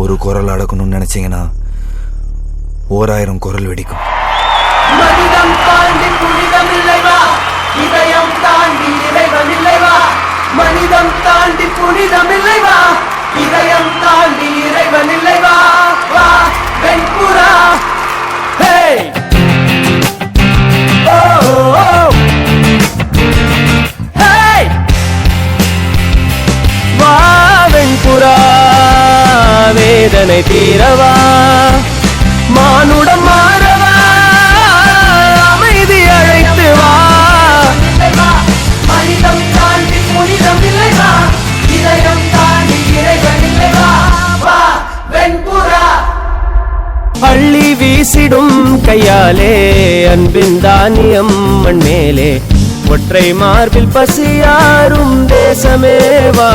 ஒரு குரல் அடக்கணும்னு நினைச்சீங்கன்னா ஓராயிரம் குரல் வெடிக்கும். மனிதம் தாண்டி புனிதம் இல்லைவா? இதயம் தாண்டி இறைவன் இல்லைவா? மனிதம் தாண்டி புனிதம் இல்லைவா? வேதனை தீரவா? மானுடம் மாறவா? அமைதி அழைத்து வா. மனிதம் தாண்டி புனிதம் இல்லைவா இதயம் தாண்டி இறைவன் இல்லைவா வா வெண்புறா. அள்ளி வீசிடும் கையாலே அன்பின் தானியம் மண் மேலே ஒற்றை மார்பில் பசியாரும் தேசமே வா